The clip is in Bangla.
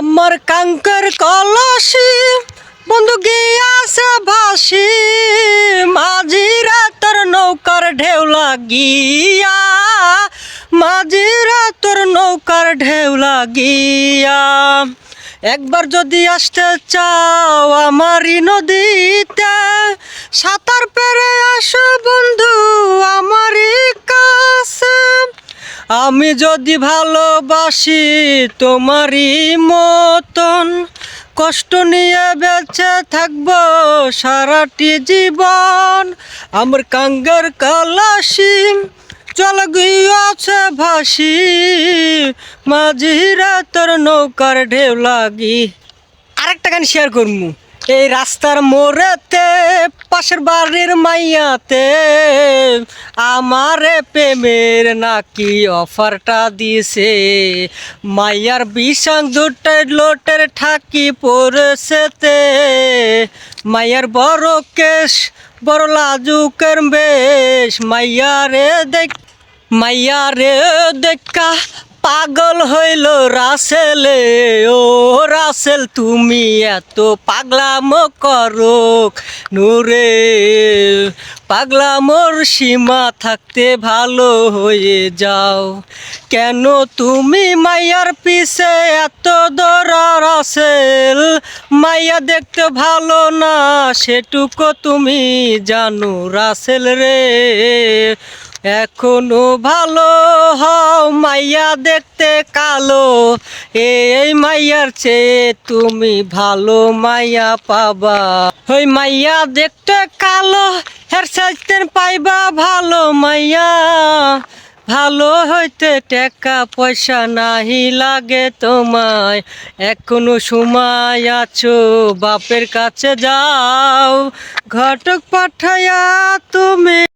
আমার কাঙ্কর কলসি, বন্ধু গিয়াছে ভাসি। মাঝি রাতর নৌকার ঢেউ লাগিয়া, মাঝি রাতর নৌকার ঢেউ লাগিয়া। একবার যদি আসতে চাও আমারই নদীতে আমি যদি ভালোবাসি তোমারই মতন, কষ্ট নিয়ে বেঁচে থাকব সারাটি জীবন। আমার কাঙ্গের কালাসি চল গিয়েছে ভাসি, মাঝিরা তোর নৌকার ঢেউ লাগি। আরেকটা গান শেয়ার করমু। এই রাস্তার মোড়েতে, পাশের বাড়ির মাইয়াতে, আমারে প্রেমের নাকি অফারটা দিছে মাইয়ার বিষাং দুটের লোটের ঠাকি পড়েছেতে মাইয়ার বড় কেশ, বড় লাজুকের বেশ, মাইয়ারে দেখ মাইয়ারে দেখা পাগল হইল রাসেলে ও রাসেল, তুমি এত পাগলাম করো নূরে। পাগলামোর সীমা থাকতে ভালো হয়ে যাও। কেন তুমি মাইয়ার পিছে এত দৌড়া রাসেল? মাইয়া দেখতে ভালো না, সেটুকু তুমি জানো রাসেল রে। এখনও ভালো হও মাইয়া দেখতে কালো। এই মাইয়ার চেয়ে তুমি ভালো মাইয়া পাবা। ওই মাইয়া দেখতে কালো হের সাইতেন পাইবা ভালো মাইয়া। ভালো হইতে টাকা পয়সা নাহি লাগে তোমায়। এখনও সময় আছো, বাপের কাছে যাও। ঘটক পাঠাইয়া তুমি